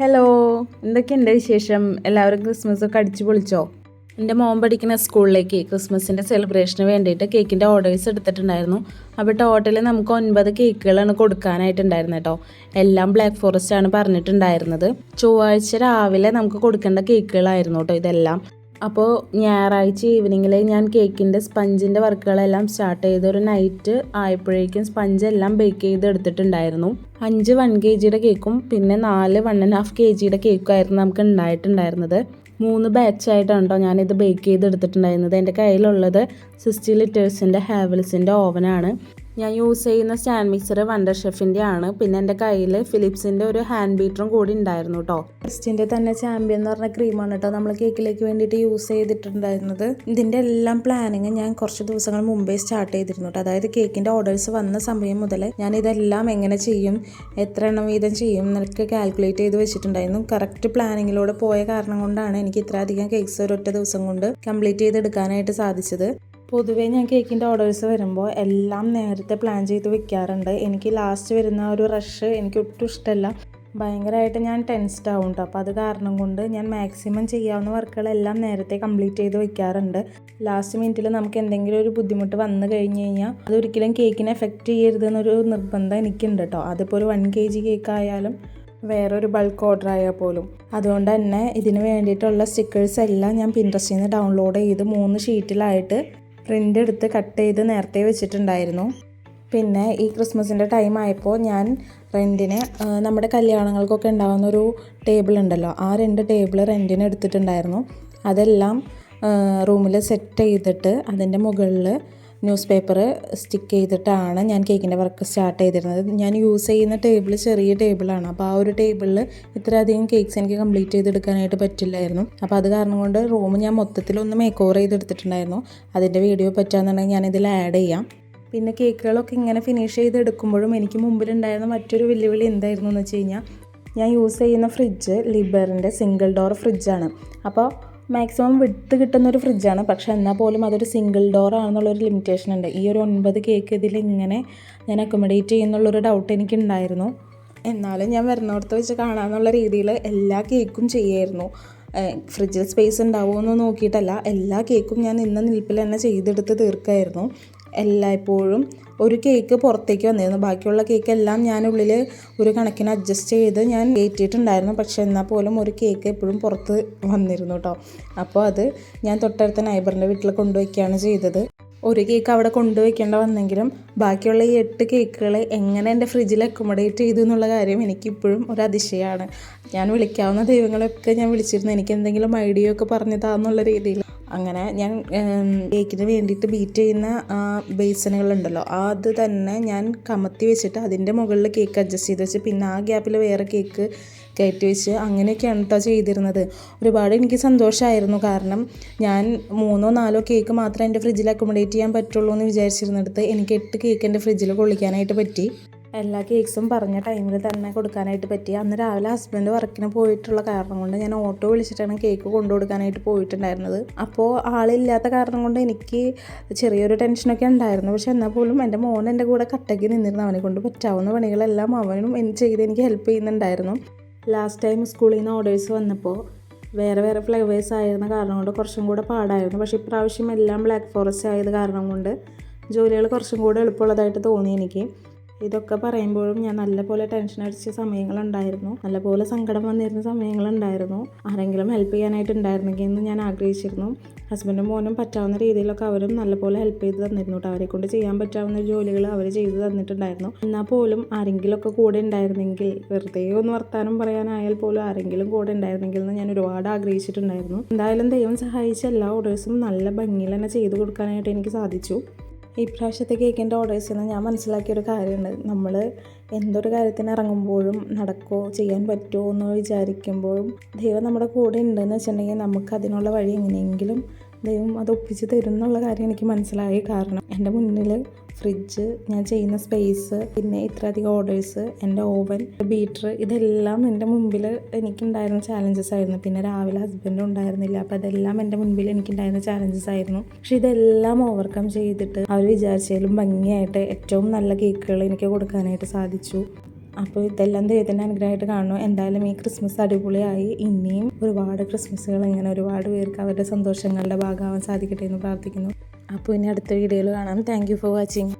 Hello എന്തൊക്കെയുണ്ട് വിശേഷം? എല്ലാവരും ക്രിസ്മസ് ഒക്കെ അടിച്ചു പൊളിച്ചോ? എന്റെ മോൻ പഠിക്കുന്ന സ്കൂളിലേക്ക് ക്രിസ്മസിന്റെ സെലിബ്രേഷന് വേണ്ടിയിട്ട് കേക്കിന്റെ ഓർഡേഴ്സ് എടുത്തിട്ടുണ്ടായിരുന്നു. അപ്പോൾ ടോട്ടൽ നമുക്ക് ഒൻപത് കേക്കുകളാണ് കൊടുക്കാനായിട്ടുണ്ടായിരുന്നത് കേട്ടോ. എല്ലാം ബ്ലാക്ക് ഫോറസ്റ്റ് ആണ് പറഞ്ഞിട്ടുണ്ടായിരുന്നത്. ചൊവ്വാഴ്ച രാവിലെ നമുക്ക് കൊടുക്കേണ്ട കേക്കുകളായിരുന്നു കേട്ടോ ഇതെല്ലാം. അപ്പോൾ ഞായറാഴ്ച ഈവനിങ്ങിൽ ഞാൻ കേക്കിന്റെ സ്പഞ്ചിന്റെ വർക്കുകളെല്ലാം സ്റ്റാർട്ട് ചെയ്ത് ഒരു നൈറ്റ് ആയപ്പോഴേക്കും സ്പഞ്ച് എല്ലാം ബേക്ക് ചെയ്ത് എടുത്തിട്ടുണ്ടായിരുന്നു. അഞ്ച് വൺ കെ ജിയുടെ കേക്കും പിന്നെ നാല് വൺ ആൻഡ് ഹാഫ് കെ ജിയുടെ കേക്കും ആയിരുന്നു നമുക്ക് ഉണ്ടായിട്ടുണ്ടായിരുന്നത്. മൂന്ന് ബാച്ചായിട്ടാണ് കേട്ടോ ഞാനിത് ബേക്ക് ചെയ്ത് എടുത്തിട്ടുണ്ടായിരുന്നത്. എന്റെ കയ്യിലുള്ളത് സിക്സ്റ്റി ലിറ്റേഴ്സിന്റെ ഹാവൽസിന്റെ ഓവനാണ്. ഞാൻ യൂസ് ചെയ്യുന്ന സ്റ്റാൻഡ് മിക്സർ വണ്ടർ ഷെഫിന്റെ ആണ്. പിന്നെ എന്റെ കയ്യിൽ ഫിലിപ്സിന്റെ ഒരു ഹാൻഡ് ബീറ്ററും കൂടി ഉണ്ടായിരുന്നു കേട്ടോ ക്രിസ്റ്റിന്റെ തന്നെ ചാമ്പ്യൻ എന്ന് പറഞ്ഞ ക്രീമാണ് കേട്ടോ നമ്മൾ കേക്കിലേക്ക് വേണ്ടിയിട്ട് യൂസ് ചെയ്തിട്ടുണ്ടായിരുന്നത്. ഇതിന്റെ എല്ലാം പ്ലാനിങ് ഞാൻ കുറച്ച് ദിവസങ്ങൾ മുമ്പേ സ്റ്റാർട്ട് ചെയ്തിരുന്നു കേട്ടോ അതായത് കേക്കിന്റെ ഓർഡേഴ്സ് വന്ന സമയം മുതൽ ഞാൻ ഇതെല്ലാം എങ്ങനെ ചെയ്യും എത്ര എണ്ണം വീതം ചെയ്യും എന്നൊക്കെ കാൽക്കുലേറ്റ് ചെയ്ത് വെച്ചിട്ടുണ്ടായിരുന്നു. കറക്റ്റ് പ്ലാനിങ്ങിലൂടെ പോയ കാരണം കൊണ്ടാണ് എനിക്ക് ഇത്രയധികം കേക്ക്സ് ഒരൊറ്റ ദിവസം കൊണ്ട് കംപ്ലീറ്റ് ചെയ്തെടുക്കാനായിട്ട് സാധിച്ചത്. പൊതുവേ ഞാൻ കേക്കിന്റെ ഓർഡേഴ്സ് വരുമ്പോൾ എല്ലാം നേരത്തെ പ്ലാൻ ചെയ്ത് വെക്കാറുണ്ട്. എനിക്ക് ലാസ്റ്റ് വരുന്ന ഒരു റഷ് എനിക്ക് ഒട്ടും ഇഷ്ടമല്ല. ഭയങ്കരമായിട്ട് ഞാൻ ടെൻസ്ഡ് ആവും കേട്ടോ അപ്പോൾ അത് കാരണം കൊണ്ട് ഞാൻ മാക്സിമം ചെയ്യാവുന്ന വർക്കുകളെല്ലാം നേരത്തെ കംപ്ലീറ്റ് ചെയ്ത് വെക്കാറുണ്ട്. ലാസ്റ്റ് മിനിറ്റിൽ നമുക്ക് എന്തെങ്കിലും ഒരു ബുദ്ധിമുട്ട് വന്നു കഴിഞ്ഞ് കഴിഞ്ഞാൽ അതൊരിക്കലും കേക്കിനെ എഫക്റ്റ് ചെയ്യരുത് എന്നൊരു നിർബന്ധം എനിക്കുണ്ട് കേട്ടോ അതിപ്പോൾ ഒരു വൺ കെ ജി കേക്ക് ആയാലും വേറൊരു ബൾക്ക് ഓർഡർ ആയാൽ പോലും. അതുകൊണ്ട് തന്നെ ഇതിന് വേണ്ടിയിട്ടുള്ള സ്റ്റിക്കേഴ്സ് എല്ലാം ഞാൻ പിൻട്രസ്റ്റിൽ നിന്ന് ഡൗൺലോഡ് ചെയ്ത് മൂന്ന് ഷീറ്റിലായിട്ട് പ്രിന്റ് എടുത്ത് കട്ട് ചെയ്ത് നേരത്തെ വെച്ചിട്ടുണ്ടായിരുന്നു. പിന്നെ ഈ ക്രിസ്മസിന്റെ ടൈം ആയപ്പോൾ ഞാൻ റെന്റിന് നമ്മുടെ കല്യാണങ്ങൾക്കൊക്കെ ഉണ്ടാകുന്ന ഒരു ടേബിൾ ഉണ്ടല്ലോ ആ രണ്ട് ടേബിൾ റെന്റിന് എടുത്തിട്ടുണ്ടായിരുന്നു. അതെല്ലാം റൂമിൽ സെറ്റ് ചെയ്തിട്ട് അതിന്റെ മുകളിൽ ന്യൂസ് പേപ്പർ സ്റ്റിക്ക് ചെയ്തിട്ടാണ് ഞാൻ കേക്കിന്റെ വർക്ക് സ്റ്റാർട്ട് ചെയ്തിരുന്നത്. ഞാൻ യൂസ് ചെയ്യുന്ന ടേബിൾ ചെറിയ ടേബിളാണ്. അപ്പോൾ ആ ഒരു ടേബിളിൽ ഇത്രയധികം കേക്ക്സ് എനിക്ക് കംപ്ലീറ്റ് ചെയ്തെടുക്കാനായിട്ട് പറ്റില്ലായിരുന്നു. അപ്പോൾ അത് കാരണം കൊണ്ട് റൂം ഞാൻ മൊത്തത്തിൽ ഒന്ന് മേക്ക് ഓവർ ചെയ്തെടുത്തിട്ടുണ്ടായിരുന്നു. അതിന്റെ വീഡിയോ പറ്റാന്നുണ്ടെങ്കിൽ ഞാനിതിൽ ആഡ് ചെയ്യാം. പിന്നെ കേക്കുകളൊക്കെ ഇങ്ങനെ ഫിനിഷ് ചെയ്തെടുക്കുമ്പോഴും എനിക്ക് മുമ്പിലുണ്ടായിരുന്ന മറ്റൊരു വെല്ലുവിളി എന്തായിരുന്നു എന്ന് വെച്ച് കഴിഞ്ഞാൽ ഞാൻ യൂസ് ചെയ്യുന്ന ഫ്രിഡ്ജ് ലിബറിന്റെ സിംഗിൾ ഡോർ ഫ്രിഡ്ജാണ്. അപ്പോൾ മാക്സിമം വിട്ട് കിട്ടുന്ന ഒരു ഫ്രിഡ്ജാണ് പക്ഷേ എന്നാൽ പോലും അതൊരു സിംഗിൾ ഡോർ ആണെന്നുള്ളൊരു ലിമിറ്റേഷൻ ഉണ്ട്. ഈ ഒരു ഒൻപത് കേക്ക് ഇതിൽ ഇങ്ങനെ ഞാൻ അക്കോമഡേറ്റ് ചെയ്യുന്നുള്ളൊരു ഡൗട്ട് എനിക്കുണ്ടായിരുന്നു. എന്നാലും ഞാൻ വരുന്നിടത്ത് വെച്ച് കാണാമെന്നുള്ള രീതിയിൽ എല്ലാ കേക്കും ചെയ്യായിരുന്നു. ഫ്രിഡ്ജിൽ സ്പേസ് ഉണ്ടാവുമോ എന്ന് നോക്കിയിട്ടല്ല. എല്ലാ കേക്കും ഞാൻ ഇന്ന് നിൽപ്പിൽ തന്നെ ചെയ്തെടുത്ത് തീർക്കായിരുന്നു. എല്ലായ്പ്പോഴും ഒരു കേക്ക് പുറത്തേക്ക് വന്നിരുന്നു. ബാക്കിയുള്ള കേക്ക് എല്ലാം ഞാൻ ഉള്ളിൽ ഒരു കണക്കിന് അഡ്ജസ്റ്റ് ചെയ്ത് ഞാൻ കയറ്റിയിട്ടുണ്ടായിരുന്നു. പക്ഷേ എന്നാൽ പോലും ഒരു കേക്ക് എപ്പോഴും പുറത്ത് വന്നിരുന്നു കേട്ടോ അപ്പോൾ അത് ഞാൻ തൊട്ടടുത്ത നൈബറിന്റെ വീട്ടിൽ കൊണ്ടുവയ്ക്കുകയാണ് ചെയ്തത്. ഒരു കേക്ക് അവിടെ കൊണ്ടുവയ്ക്കേണ്ട വന്നെങ്കിലും ബാക്കിയുള്ള ഈ എട്ട് കേക്കുകൾ എങ്ങനെ എന്റെ ഫ്രിഡ്ജിൽ അക്കോമഡേറ്റ് ചെയ്തു എന്നുള്ള കാര്യം എനിക്കിപ്പോഴും ഒരു അതിശയമാണ്. ഞാൻ വിളിക്കാവുന്ന ദൈവങ്ങളൊക്കെ ഞാൻ വിളിച്ചിരുന്നു. എനിക്ക് എന്തെങ്കിലും ഐഡിയ ഒക്കെ പറഞ്ഞു താന്നുള്ള രീതിയിൽ അങ്ങനെ ഞാൻ കേക്കിന് വേണ്ടിയിട്ട് ബീറ്റ് ചെയ്യുന്ന ബേസനുകളുണ്ടല്ലോ അത് തന്നെ ഞാൻ കമത്തി വെച്ചിട്ട് അതിന്റെ മുകളിൽ കേക്ക് അഡ്ജസ്റ്റ് ചെയ്ത് വെച്ച് പിന്നെ ആ ഗ്യാപ്പിൽ വേറെ കേക്ക് കയറ്റി വെച്ച് അങ്ങനെയൊക്കെയാണ് കേട്ടോ ചെയ്തിരുന്നത്. ഒരുപാട് എനിക്ക് സന്തോഷമായിരുന്നു കാരണം ഞാൻ മൂന്നോ നാലോ കേക്ക് മാത്രമേ എന്റെ ഫ്രിഡ്ജിൽ അക്കോമഡേറ്റ് ചെയ്യാൻ പറ്റുള്ളൂ എന്ന് വിചാരിച്ചിരുന്നിടത്ത് എനിക്ക് എട്ട് കേക്ക് എന്റെ ഫ്രിഡ്ജിൽ കൊള്ളിക്കാനായിട്ട് പറ്റി. എല്ലാ കേക്ക്സും പറഞ്ഞ ടൈമിൽ തന്നെ കൊടുക്കാനായിട്ട് പറ്റി. അന്ന് രാവിലെ ഹസ്ബൻഡ് വർക്കിന് പോയിട്ടുള്ള കാരണം കൊണ്ട് ഞാൻ ഓട്ടോ വിളിച്ചിട്ടാണ് കേക്ക് കൊണ്ടു കൊടുക്കാനായിട്ട് പോയിട്ടുണ്ടായിരുന്നത്. അപ്പോൾ ആളില്ലാത്ത കാരണം കൊണ്ട് എനിക്ക് ചെറിയൊരു ടെൻഷനൊക്കെ ഉണ്ടായിരുന്നു. പക്ഷെ എന്നാൽ പോലും എന്റെ മോൻ എന്റെ കൂടെ കട്ടയ്ക്ക് നിന്നിരുന്നു. അവനെ കൊണ്ട് പറ്റാവുന്ന പണികളെല്ലാം അവനും ചെയ്ത് എനിക്ക് ഹെൽപ്പ് ചെയ്യുന്നുണ്ടായിരുന്നു. ലാസ്റ്റ് ടൈം സ്കൂളിൽ നിന്ന് ഓർഡേഴ്സ് വന്നപ്പോൾ വേറെ വേറെ ഫ്ലേവേഴ്സ് ആയിരുന്ന കാരണം കൊണ്ട് കുറച്ചും കൂടെ പാടായിരുന്നു. പക്ഷേ ഇപ്രാവശ്യം എല്ലാം ബ്ലാക്ക് ഫോറസ്റ്റ് ആയത് കാരണം കൊണ്ട് ജോലികൾ കുറച്ചും കൂടെ എളുപ്പമുള്ളതായിട്ട് തോന്നി എനിക്ക്. ഇതൊക്കെ പറയുമ്പോഴും ഞാൻ നല്ലപോലെ ടെൻഷൻ അടിച്ച സമയങ്ങളുണ്ടായിരുന്നു. നല്ലപോലെ സങ്കടം വന്നിരുന്ന സമയങ്ങളുണ്ടായിരുന്നു. ആരെങ്കിലും ഹെൽപ്പ് ചെയ്യാനായിട്ട് ഉണ്ടായിരുന്നെങ്കിൽ എന്ന് ഞാൻ ആഗ്രഹിച്ചിരുന്നു. ഹസ്ബൻഡും മോനും പറ്റാവുന്ന രീതിയിലൊക്കെ അവരും നല്ലപോലെ ഹെൽപ്പ് ചെയ്ത് തന്നിരുന്നു കേട്ടോ. അവരെ കൊണ്ട് ചെയ്യാൻ പറ്റാവുന്ന ജോലികൾ അവർ ചെയ്ത് തന്നിട്ടുണ്ടായിരുന്നു. എന്നാൽ പോലും ആരെങ്കിലുമൊക്കെ കൂടെ ഉണ്ടായിരുന്നെങ്കിൽ വെറുതെ ഒന്ന് വർത്താനം പറയാനായാൽ പോലും ആരെങ്കിലും കൂടെ ഉണ്ടായിരുന്നെങ്കിൽ എന്ന് ഞാൻ ഒരുപാട് ആഗ്രഹിച്ചിട്ടുണ്ടായിരുന്നു. എന്തായാലും ദൈവം സഹായിച്ച എല്ലാ ഓർഡേഴ്സും നല്ല ഭംഗിയിൽ തന്നെ ചെയ്തു കൊടുക്കാനായിട്ട് എനിക്ക് സാധിച്ചു. ഇപ്രാവശ്യത്തെ കേക്കിന്റെ ഓർഡേഴ്സിൽ നിന്ന് ഞാൻ മനസ്സിലാക്കിയൊരു കാര്യമുണ്ട്. നമ്മൾ എന്തൊരു കാര്യത്തിന് ഇറങ്ങുമ്പോഴും നടക്കുമോ ചെയ്യാൻ പറ്റുമോ എന്ന് വിചാരിക്കുമ്പോഴും ദൈവം നമ്മുടെ കൂടെ ഉണ്ടെന്ന് വെച്ചിട്ടുണ്ടെങ്കിൽ നമുക്ക് അതിനുള്ള വഴി എങ്ങനെയെങ്കിലും ദൈവം അത് ഒപ്പിച്ച് തരും എന്നുള്ള കാര്യം എനിക്ക് മനസ്സിലായി കാരണം. എന്റെ മുന്നിൽ ഫ്രിഡ്ജ് ഞാൻ ചെയ്യുന്ന സ്പേസ് പിന്നെ ഇത്രയധികം ഓർഡേഴ്സ് എന്റെ ഓവൻ ബീറ്റർ ഇതെല്ലാം എന്റെ മുമ്പിൽ എനിക്കുണ്ടായിരുന്ന ചാലഞ്ചസ് ആയിരുന്നു. പിന്നെ രാവിലെ ഹസ്ബൻഡും ഉണ്ടായിരുന്നില്ല. അപ്പോൾ അതെല്ലാം എന്റെ മുൻപിൽ എനിക്കുണ്ടായിരുന്ന ചാലഞ്ചസ് ആയിരുന്നു. പക്ഷെ ഇതെല്ലാം ഓവർകം ചെയ്തിട്ട് അവർ വിചാരിച്ചാലും ഭംഗിയായിട്ട് ഏറ്റവും നല്ല കേക്കുകൾ എനിക്ക് കൊടുക്കാനായിട്ട് സാധിച്ചു. അപ്പോൾ ഇതെല്ലാം ദൈവത്തിന്റെ അനുഗ്രഹമായിട്ട് കാണുന്നു. എന്തായാലും ഈ ക്രിസ്മസ് അടിപൊളിയായി. ഇനിയും ഒരുപാട് ക്രിസ്മസുകൾ ഇങ്ങനെ ഒരുപാട് പേർക്ക് അവരുടെ സന്തോഷങ്ങളുടെ ഭാഗമാവാൻ സാധിക്കട്ടെ എന്ന് പ്രാർത്ഥിക്കുന്നു. അപ്പോൾ ഇനി അടുത്ത വീഡിയോയിൽ കാണാം. Thank for watching